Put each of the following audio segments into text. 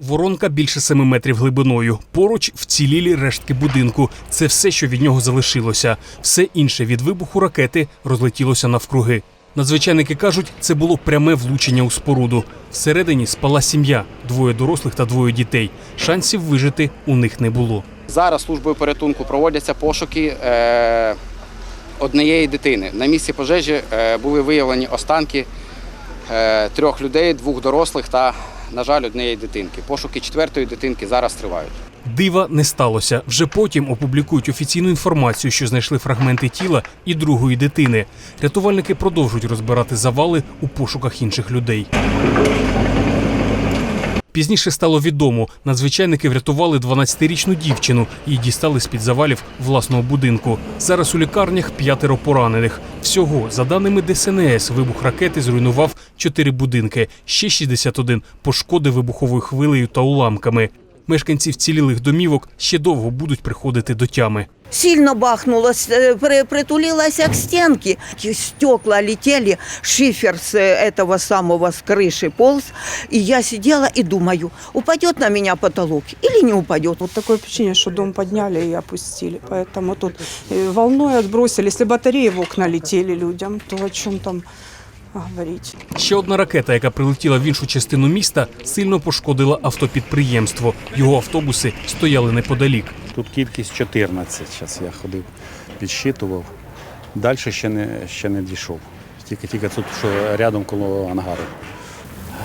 Воронка більше семи метрів глибиною. Поруч вцілілі рештки будинку. Це все, що від нього залишилося. Все інше від вибуху ракети розлетілося навкруги. Надзвичайники кажуть, це було пряме влучення у споруду. Всередині спала сім'я, двоє дорослих та двоє дітей. Шансів вижити у них не було. Зараз службою порятунку проводяться пошуки е, однієї дитини. На місці пожежі е, були виявлені останки е, трьох людей, двох дорослих та, на жаль, однієї дитинки. Пошуки четвертої дитинки зараз тривають. Дива не сталося. Вже потім опублікують офіційну інформацію, що знайшли фрагменти тіла і другої дитини. Рятувальники продовжують розбирати завали у пошуках інших людей. Пізніше стало відомо, надзвичайники врятували 12-річну дівчину. Її дістали з-під завалів власного будинку. Зараз у лікарнях п'ятеро поранених. Всього, за даними ДСНС, вибух ракети зруйнував чотири будинки. Ще 61 пошкодив вибуховою хвилею та уламками. Мешканці вцілілих домівок ще довго будуть приходити до тями. Сильно бахнуло, э, при- притулилась к стенке. Стекла летели, шифер с э, этого самого с крыши полз. И я сидела и думаю, упадет на меня потолок или не упадет. Вот такое впечатление, что дом подняли и опустили. Поэтому тут э, волной отбросили. Если батареи в окна летели людям, то о чем там говорить? Ще одна ракета, яка прилетіла в іншу частину міста, сильно пошкодила автопідприємство. Його автобуси стояли неподалік. Тут кількість 14. Зараз я ходив, підсчитував. Далі ще не, ще не дійшов. Тільки, тільки тут, що рядом коло ангару.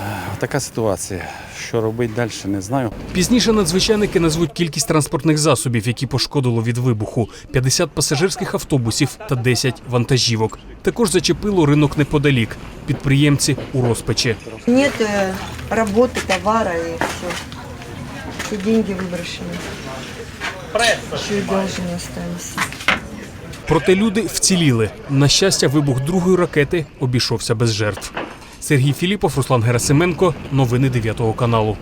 Е, Така ситуація. Що робити далі, не знаю. Пізніше надзвичайники назвуть кількість транспортних засобів, які пошкодило від вибуху: 50 пасажирських автобусів та 10 вантажівок. Також зачепило ринок неподалік. Підприємці у розпачі. Нет э, работы, товара и все. Все деньги выброшены. Еще и должны остались. Проте люди вціліли. На щастя, вибух другої ракети обійшовся без жертв. Сергій Філіпов, Руслан Герасименко. Новини 9 каналу.